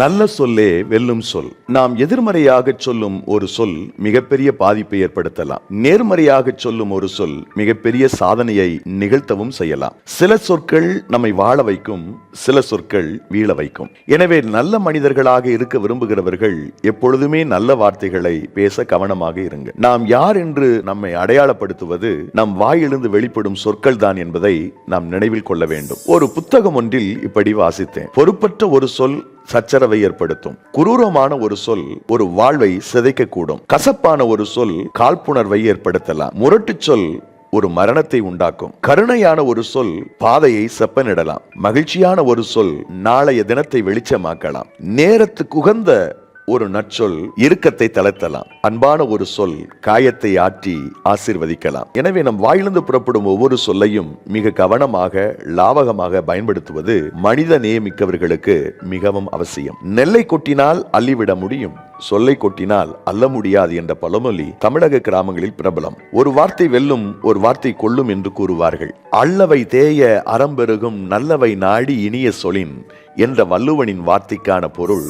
நல்ல சொல்லே வெல்லும் சொல். நாம் எதிர்மறையாக சொல்லும் ஒரு சொல் மிகப்பெரிய பாதிப்பை ஏற்படுத்தலாம். நேர்மறையாக சொல்லும் ஒரு சொல் மிகப்பெரிய சாதனையை நிகழ்த்தவும் செய்யலாம். சில சொற்கள் நம்மை வாழ வைக்கும் சில சொற்கள் வீழ வைக்கும். எனவே நல்ல மனிதர்களாக இருக்க விரும்புகிறவர்கள் எப்பொழுதுமே நல்ல வார்த்தைகளை பேச கவனமாக இருங்க. நாம் யார் என்று நம்மை அடையாளப்படுத்துவது நம் வாயிலிருந்து வெளிப்படும் சொற்கள் தான் என்பதை நாம் நினைவில் கொள்ள வேண்டும். ஒரு புத்தகம் ஒன்றில் இப்படி வாசித்தேன். பொறுப்பற்ற ஒரு சொல் சச்சரவை ஏற்படுத்தும். குரூரமான ஒரு சொல் ஒரு வாழ்வை சிதைக்கக்கூடும். கசப்பான ஒரு சொல் காழ்ப்புணர்வை ஏற்படுத்தலாம். முரட்டுச் சொல் ஒரு மரணத்தை உண்டாக்கும். கருணையான ஒரு சொல் பாதையை செப்பனிடலாம். மகிழ்ச்சியான ஒரு சொல் நாளைய தினத்தை வெளிச்சமாக்கலாம். நேரத்துக்கு உகந்த ஒரு நற்சொல் இறுக்கத்தை தளர்த்தலாம். அன்பான ஒரு சொல் காயத்தை ஆற்றி ஆசிர்வதிக்கலாம். எனவே நம் வாயிலிருந்து புறப்படும் ஒவ்வொரு சொல்லையும் மிக கவனமாக லாவகமாக பயன்படுத்துவது மனித நேயமிக்கவர்களுக்கு மிகவும் அவசியம். நெல்லை கொட்டினால் அள்ளிவிட முடியும் சொல்லை கொட்டினால் அல்ல முடியாது என்ற பழமொழி தமிழக கிராமங்களில் பிரபலம். ஒரு வார்த்தை வெல்லும் ஒரு வார்த்தை கொள்ளும் என்று கூறுவார்கள். அல்லவை தேய அறம்பெருகும் நல்லவை நாடி இனிய சொலின் என்ற வள்ளுவனின் வார்த்தைக்கான பொருள்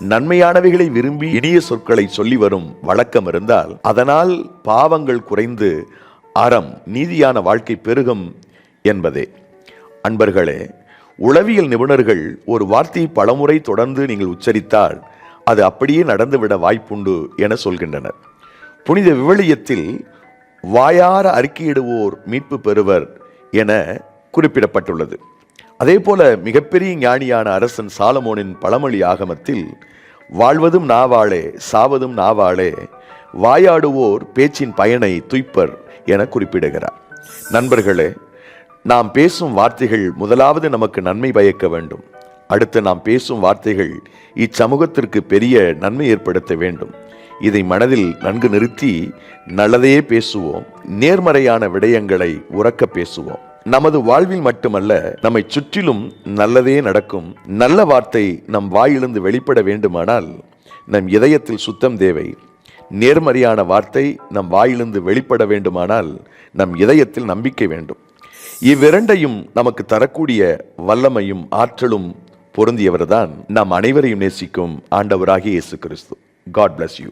நன்மையானவைகளை விரும்பி இனிய சொற்களை சொல்லி வரும் வழக்கம் இருந்தால் அதனால் பாவங்கள் குறைந்து அறம் நீதியான வாழ்க்கை பெருகும் என்பதே. அன்பர்களே உளவியல் நிபுணர்கள் ஒரு வார்த்தையை பலமுறை தொடர்ந்து நீங்கள் உச்சரித்தால் அது அப்படியே நடந்துவிட வாய்ப்புண்டு என சொல்கின்றனர். புனித விவிலியத்தில் வாயார அறிக்கையிடுவோர் மீட்பு பெறுவர் என குறிப்பிடப்பட்டுள்ளது. அதே போல மிகப்பெரிய ஞானியான அரசன் சாலமோனின் பழமொழி ஆகமத்தில் வாழ்வதும் நாவாளே சாவதும் நாவாளே வாயாடுவோர் பேச்சின் பயனை துய்ப்பர் என குறிப்பிடுகிறார். நண்பர்களே நாம் பேசும் வார்த்தைகள் முதலாவது நமக்கு நன்மை பயக்க வேண்டும். அடுத்து நாம் பேசும் வார்த்தைகள் இச்சமூகத்திற்கு பெரிய நன்மை ஏற்படுத்த வேண்டும். இதை மனதில் நன்கு நிறுத்தி நல்லதையே பேசுவோம் நேர்மறையான விடயங்களை உறக்க பேசுவோம். நமது வாழ்வில் மட்டுமல்ல நம்மை சுற்றிலும் நல்லதே நடக்கும். நல்ல வார்த்தை நம் வாயிலிருந்து வெளிப்பட வேண்டுமானால் நம் இதயத்தில் சுத்தம் தேவை. நேர்மறையான வார்த்தை நம் வாயிலிருந்து வெளிப்பட வேண்டுமானால் நம் இதயத்தில் நம்பிக்கை வேண்டும். இவ்விரண்டையும் நமக்கு தரக்கூடிய வல்லமையும் ஆற்றலும் பொருந்தியவர்தான் நாம் அனைவரையும் நேசிக்கும் ஆண்டவராகிய இயேசு கிறிஸ்து. God bless you